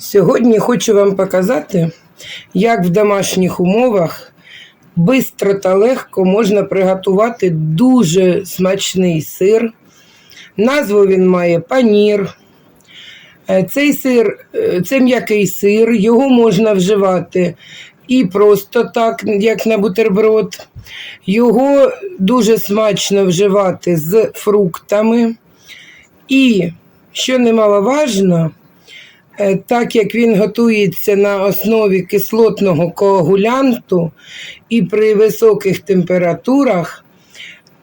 Сьогодні хочу вам показати, як в домашніх умовах швидко та легко можна приготувати дуже смачний сир. Назву він має панір. Е, Цей сир, е, це м'який сир, його можна вживати і просто так, як на бутерброд. Його дуже смачно вживати з фруктами. І, що немаловажно, так як він готується на основі кислотного коагулянту і при високих температурах,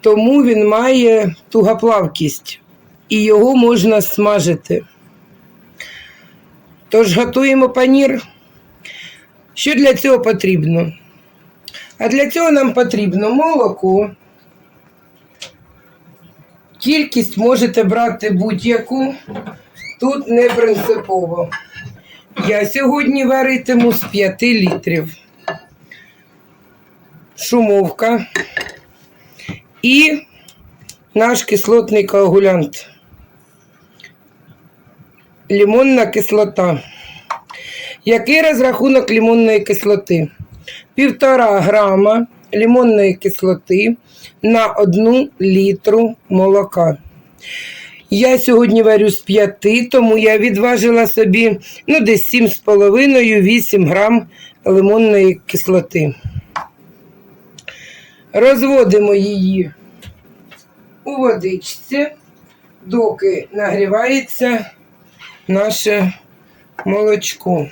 тому він має тугоплавкість і його можна смажити. Тож готуємо панір. Що для цього потрібно? А для цього нам потрібно молоко. Кількість можете брати будь-яку. Тут не принципово. Я сьогодні варитиму з 5 літрів. Шумовка і наш кислотний коагулянт. Лимонна кислота. Який розрахунок лимонної кислоти? Півтора грама лимонної кислоти на одну літру молока. Я сьогодні варю з п'яти, тому я відважила собі ну, десь 7,5-8 грам лимонної кислоти. Розводимо її у водичці, доки нагрівається наше молочко.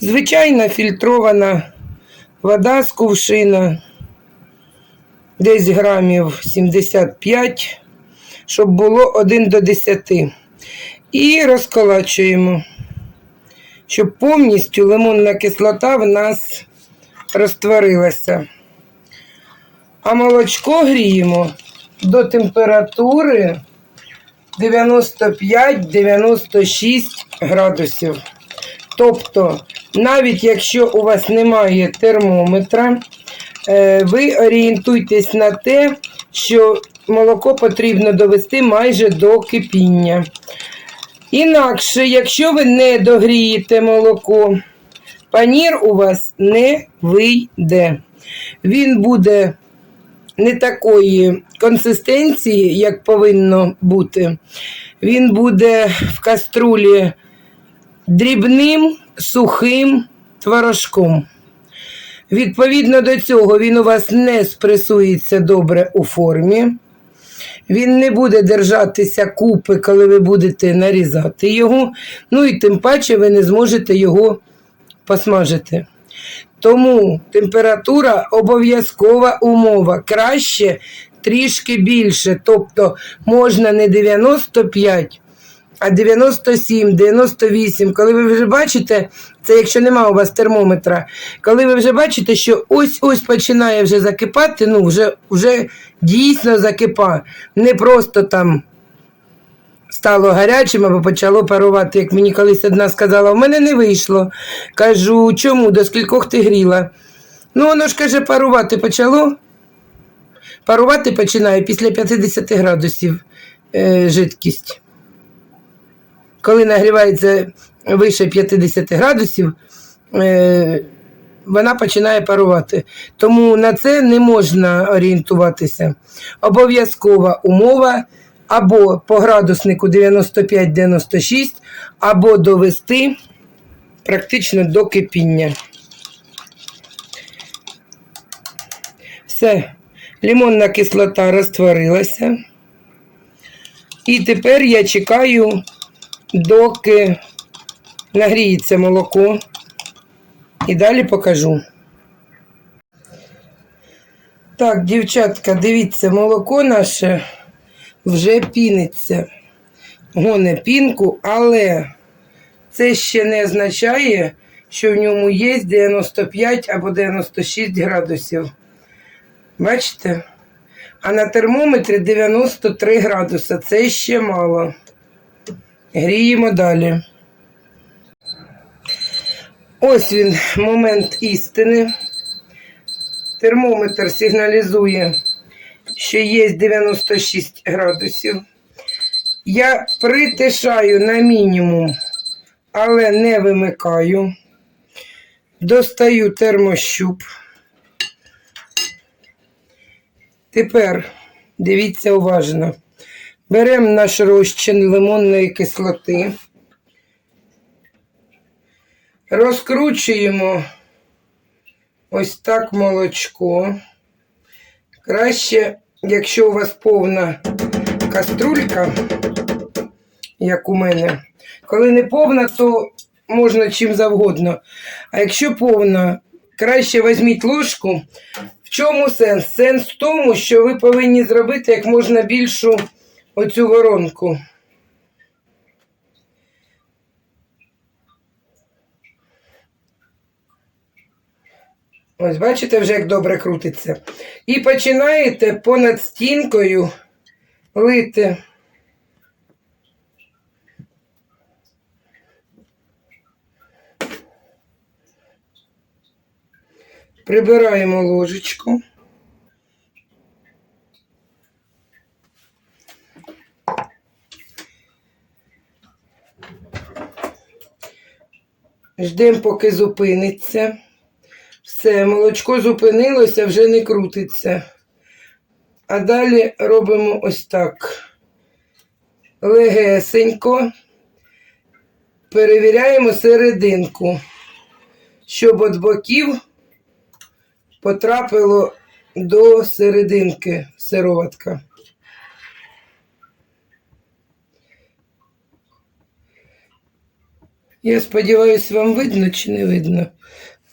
Звичайна фільтрована вода з кувшина, десь грамів 75, щоб було 1 до 10. І розколачуємо, щоб повністю лимонна кислота в нас розтворилася. А молочко гріємо до температури 95-96 градусів. Тобто, навіть якщо у вас немає термометра, е, ви орієнтуйтесь на те, що молоко потрібно довести майже до кипіння. Інакше, якщо ви не догрієте молоко, панір у вас не вийде. Він буде не такої консистенції, як повинно бути. Він буде в каструлі дрібним сухим творожком. Відповідно до цього, він у вас не спресується добре у формі. Він не буде держатися купи, коли ви будете нарізати його. Ну і тим паче ви не зможете його посмажити. Тому температура обов'язкова умова. Краще трішки більше. Тобто можна не 95, а 97, 98. Коли ви вже бачите, це якщо нема у вас термометра, коли ви вже бачите, що ось-ось починає вже закипати, ну вже, вже дійсно закипа. Не просто там стало гарячим або почало парувати, як мені колись одна сказала, в мене не вийшло. Кажу, чому? До скількох ти гріла? Ну, воно ж каже, парувати почало. Парувати починає після 50 градусів е, жидкість. Коли нагрівається вище 50 градусів, е, вона починає парувати. Тому на це не можна орієнтуватися. Обов'язкова умова або по градуснику 95-96, або довести практично до кипіння. Все, лимонна кислота розтворилася. І тепер я чекаю, доки нагріється молоко. І далі покажу. Так, дівчатка, дивіться, молоко наше вже піниться. Гоне пінку, але це ще не означає, що в ньому є 95 або 96 градусів. Бачите? А на термометрі 93 градуса. Це ще мало. Гріємо далі. Ось він, момент істини. Термометр сигналізує що є 96 градусів. Я притишаю на мінімум, але не вимикаю. Достаю термощуп. Тепер дивіться уважно. Беремо наш розчин лимонної кислоти. Розкручуємо ось так молочко. Краще, якщо у вас повна каструлька, як у мене. Коли не повна, то можна чим завгодно. А якщо повна, краще візьміть ложку. В чому сенс? Сенс в тому, що ви повинні зробити як можна більшу оцю воронку. Ось бачите вже, як добре крутиться. І починаєте понад стінкою лити. Прибираємо ложечку. Ждемо, поки зупиниться. Все, молочко зупинилося, вже не крутиться. А далі робимо ось так. Легесенько. Перевіряємо серединку, щоб від боків потрапило до серединки сироватка. Я сподіваюся, вам видно чи не видно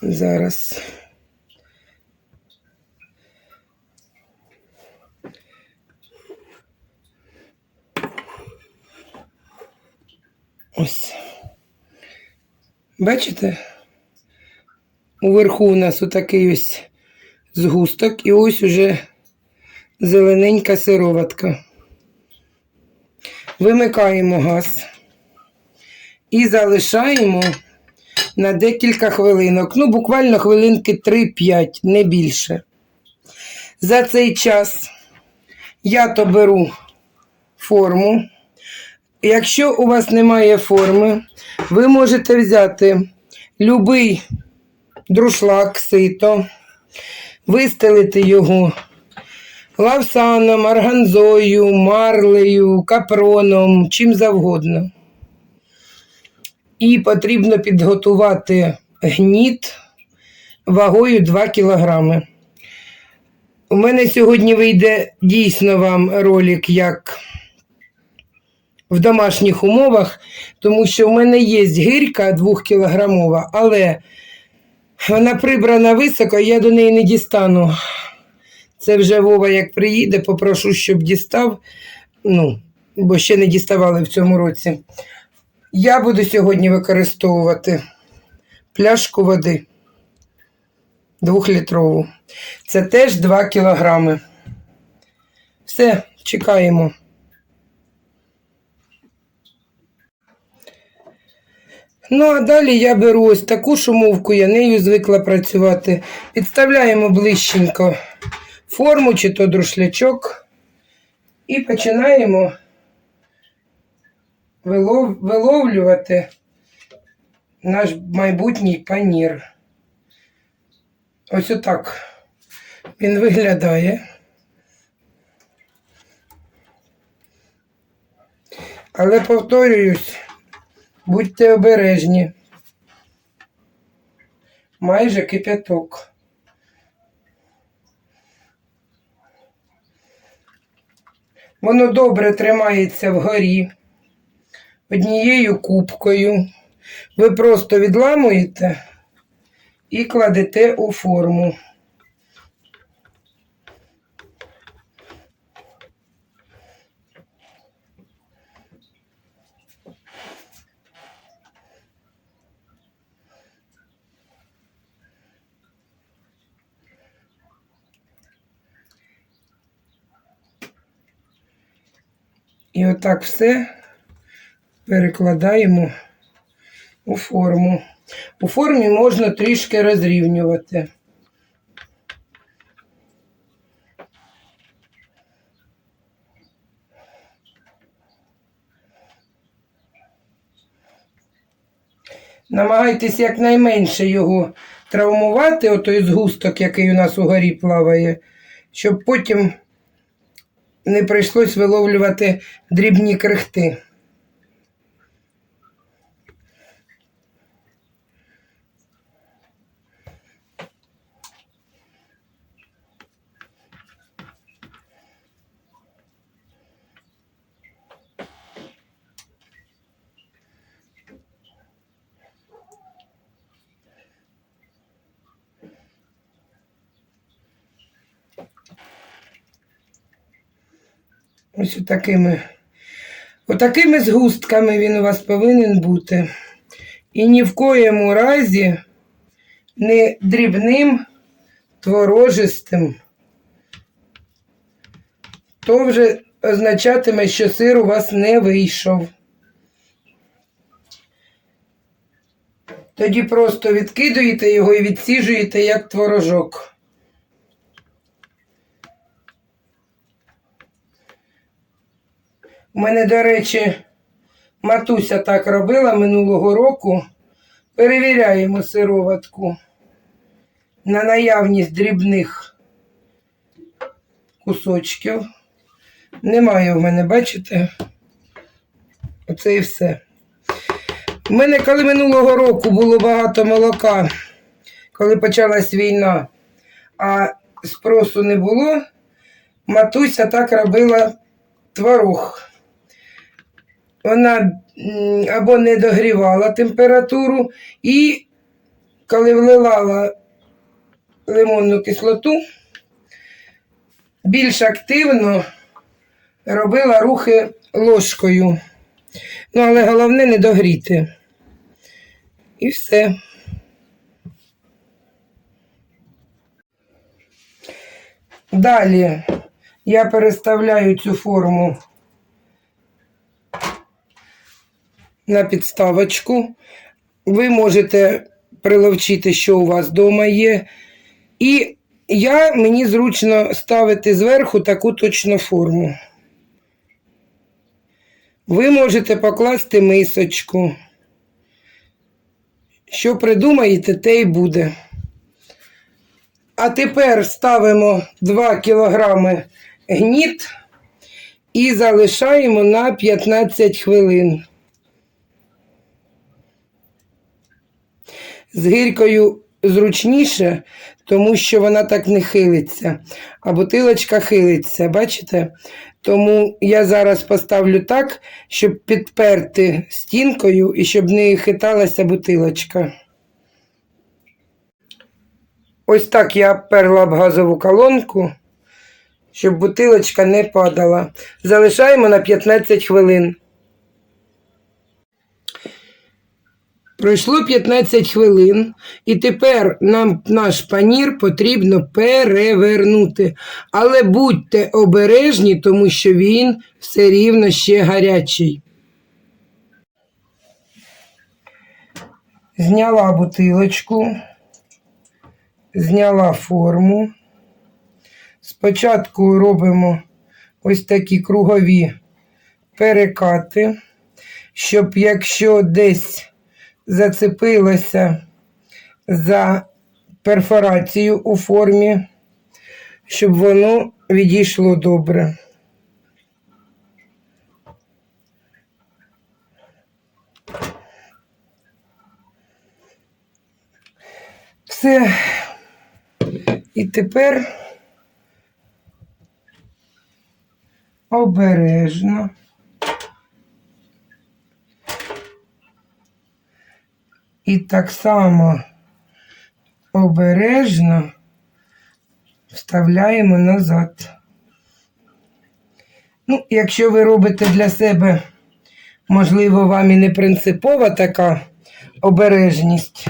зараз. Ось. Бачите? Уверху у нас отакий ось згусток і ось уже зелененька сироватка. Вимикаємо газ і залишаємо на декілька хвилинок. Ну, буквально хвилинки 3-5, не більше. За цей час я то беру форму. Якщо у вас немає форми, ви можете взяти любий друшлак, сито, вистелити його лавсаном, органзою, марлею, капроном, чим завгодно. І потрібно підготувати гніт вагою 2 кілограми. У мене сьогодні вийде дійсно вам ролик, як в домашніх умовах, тому що в мене є гирька 2 кілограмова, але вона прибрана високо, я до неї не дістану. Це вже Вова, як приїде, попрошу, щоб дістав. Ну, бо ще не діставали в цьому році. Я буду сьогодні використовувати пляшку води двохлітрову. Це теж 2 кілограми. Все, чекаємо. Ну, а далі я беру ось таку шумовку, я нею звикла працювати. Підставляємо ближченько форму чи то друшлячок і починаємо вилов... виловлювати наш майбутній панір. Ось отак він виглядає. Але повторююсь, будьте обережні. Майже кипяток. Воно добре тримається вгорі однією кубкою. Ви просто відламуєте і кладете у форму. І отак все перекладаємо у форму. По формі можна трішки розрівнювати. Намагайтесь якнайменше його травмувати, отой згусток, який у нас у горі плаває, щоб потім не прийшлось виловлювати дрібні крихти. Ось такими. Отакими згустками він у вас повинен бути. І ні в коєму разі не дрібним, творожистим. То вже означатиме, що сир у вас не вийшов. Тоді просто відкидуєте його і відсіжуєте як творожок. У мене, до речі, матуся так робила минулого року. Перевіряємо сироватку на наявність дрібних кусочків. Немає в мене, бачите? Оце і все. У мене, коли минулого року було багато молока, коли почалась війна, а спросу не було, матуся так робила творог. Вона або не догрівала температуру, і коли вливала лимонну кислоту, більш активно робила рухи ложкою. Ну, але головне не догріти. І все. Далі я переставляю цю форму на підставочку. Ви можете приловчити, що у вас вдома є. І я, мені зручно ставити зверху таку точну форму. Ви можете покласти мисочку. Що придумаєте, те й буде. А тепер ставимо 2 кілограми гніт і залишаємо на 15 хвилин. З гирькою зручніше, тому що вона так не хилиться, а бутилочка хилиться, бачите? Тому я зараз поставлю так, щоб підперти стінкою і щоб не хиталася бутилочка. Ось так я перла б газову колонку, щоб бутилочка не падала. Залишаємо на 15 хвилин. Пройшло 15 хвилин, і тепер нам наш панір потрібно перевернути. Але будьте обережні, тому що він все рівно ще гарячий. Зняла бутилочку, зняла форму. Спочатку робимо ось такі кругові перекати, щоб якщо десь зацепилося за перфорацію у формі, щоб воно відійшло добре. Все. І тепер обережно. І так само обережно вставляємо назад. Ну, якщо ви робите для себе, можливо, вам і не принципова така обережність,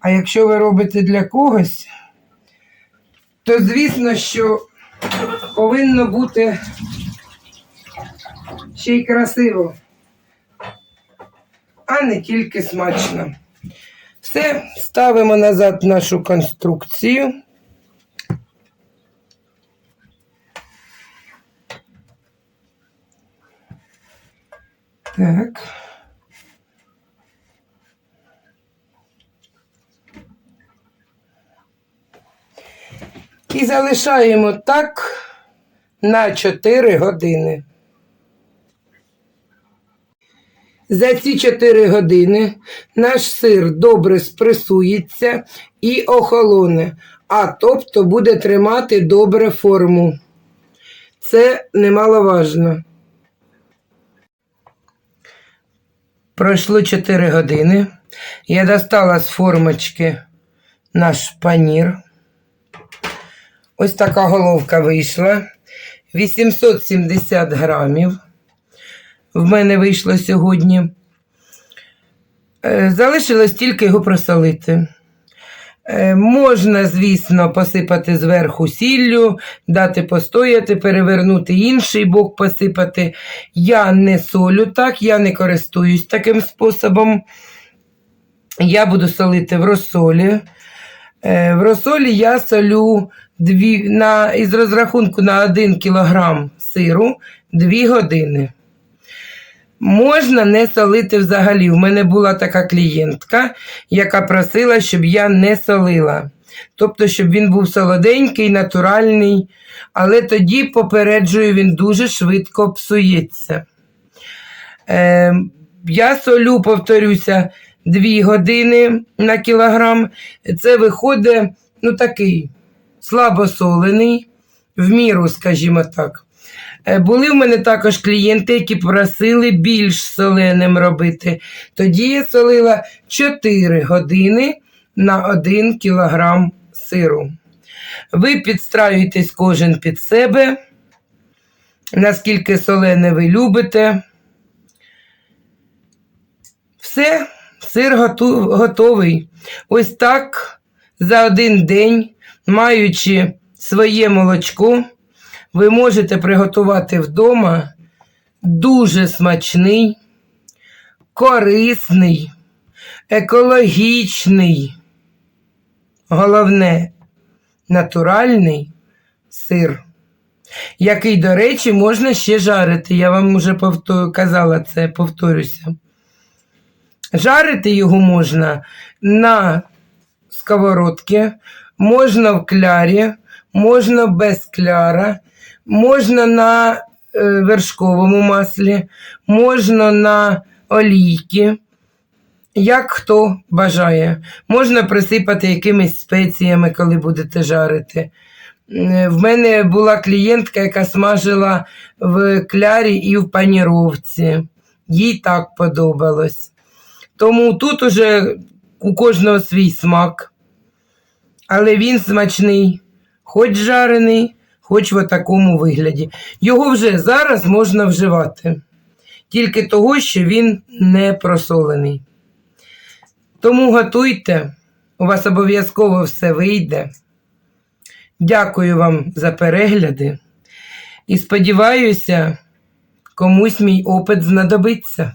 а якщо ви робите для когось, то звісно, що повинно бути ще й красиво, а не тільки смачно. Все, ставимо назад нашу конструкцію. Так. І залишаємо так на 4 години. За ці 4 години наш сир добре спресується і охолоне, а тобто буде тримати добре форму. Це немаловажно. Пройшло 4 години. Я достала з формочки наш панір. Ось така головка вийшла. 870 грамів. В мене вийшло сьогодні. Е, Залишилось тільки його просолити. Е, Можна, звісно, посипати зверху сіллю, дати постояти, перевернути інший бок, посипати. Я не солю так, я не користуюсь таким способом. Я буду солити в розсолі. Е, В розсолі я солю дві, на, із розрахунку на 1 кг сиру 2 години. Можна не солити взагалі. У мене була така клієнтка, яка просила, щоб я не солила. Тобто, щоб він був солоденький, натуральний, але тоді, попереджую, він дуже швидко псується. Е, я солю, повторюся, 2 години на кілограм. Це виходить, ну такий слабосолений, в міру, скажімо так. Е, Були в мене також клієнти, які просили більш соленим робити. Тоді я солила 4 години на 1 кілограм сиру. Ви підстраюєтесь кожен під себе, наскільки солене ви любите. Все, сир готовий. Ось так за один день, маючи своє молочко, ви можете приготувати вдома дуже смачний, корисний, екологічний, головне, натуральний сир, який, до речі, можна ще жарити. Я вам вже повтор... казала це, повторюся. Жарити його можна на сковородці, можна в клярі, можна без кляра, можна на е, вершковому маслі, можна на олійки. Як хто бажає. Можна присипати якимись спеціями, коли будете жарити. Е, В мене була клієнтка, яка смажила в клярі і в паніровці. Їй так подобалось. Тому тут уже у кожного свій смак. Але він смачний, хоч жарений, хоч в такому вигляді. Його вже зараз можна вживати. Тільки того, що він не просолений. Тому готуйте, у вас обов'язково все вийде. Дякую вам за перегляди і сподіваюся, комусь мій опит знадобиться.